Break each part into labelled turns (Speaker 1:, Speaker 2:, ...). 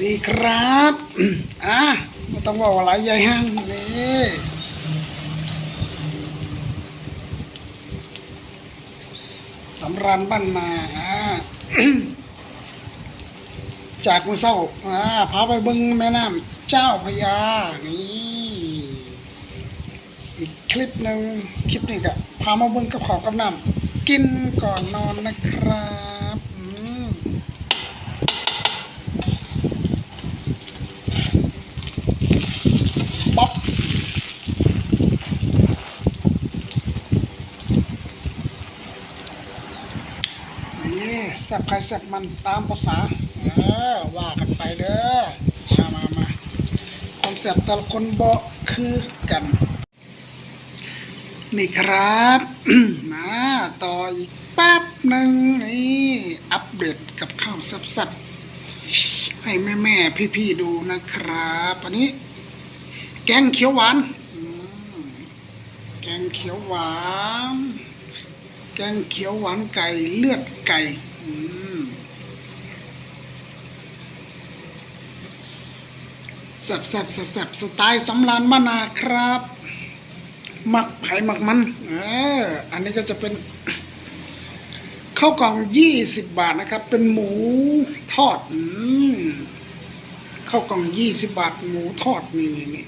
Speaker 1: ดีครับ อะไม่ต้องว่าอะไรใหญ่ห้างนี่สำราญบ้านนาอ่าจากมือเศร้าอ่าพาไปเบิ้งแม่น้ำเจ้าพยา นี่ อีกคลิปหนึ่งคลิปนี้ก็พามาเบิ้งกับขาวกับน้ำกินก่อนนอนนะครับอืม ป๊อป นี่แซ่บใครแซ่บมันตามภาษาเออว่ากันไปเด้อมามามาความแซ่บแต่ละคนบอกคือกันนี่ครับมาต่ออีกแป๊บหนึ่งนี่อัปเดตกับข้าวแซ่บๆให้แม่ๆพี่ๆดูนะครับอันนี้ แกงเขียวหวานแกงเขียวหวาน แกงเขียวหวานไก่เลือดไก่อืมแซบแซบแซบแซ่บสไตล์สำรานมะนาครับหมักไผ่หมักมันเอออันนี้ก็จะเป็นข้าวกล่องยี่สิบบาทนะครับ เป็นหมูทอดอืมข้าวกล่องยี่สิบบาท หมูทอดนี่นี่นี่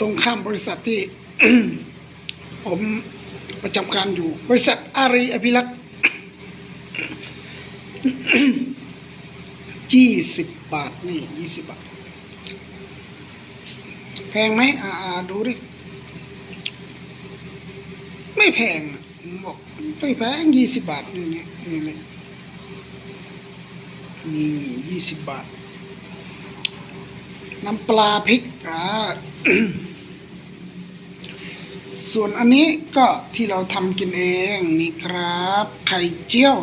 Speaker 1: ตรงข้ามบริษัทที่ ผม ประจำการอยู่ บริษัทอารีอภิรักษ์ยี่สิบบาท นี่ยี่สิบบาท แพงไหมอ่าอาดูดิ ไม่แพงผมบอกไม่แพงยี่สิบบาท นี่นี่นี่นี่นี่ยี่สิบบาท น้ำปลาพริกอ่า ส่วนอันนี้ก็ที่เราทำกินเองนี่ครับ ไข่เจียว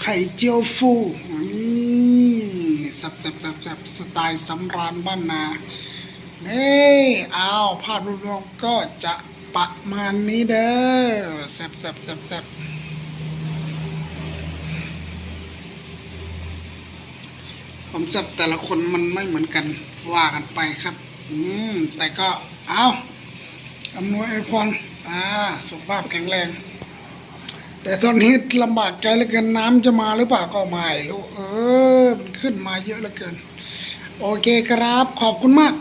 Speaker 1: ไข่เจียวฟูนี่สับสับสับสับสไตล์สำราญบ้านนาเนี่เอาภาพรวมๆก็จะประมาณนี้เด้อแซ่บแซ่บแซ่บแซ่บความแซ่บแต่ละคนมันไม่เหมือนกันว่ากันไปครับ อืม แต่ก็เอาอำนวยอวยพรอ่า สุขภาพแข็งแรง แต่ตอนนี้ลำบากใจเหลือเกินน้ำจะมาหรือเปล่าก็ไม่รู้เออ มันขึ้นมาเยอะเหลือเกิน โอเคครับ ขอบคุณมาก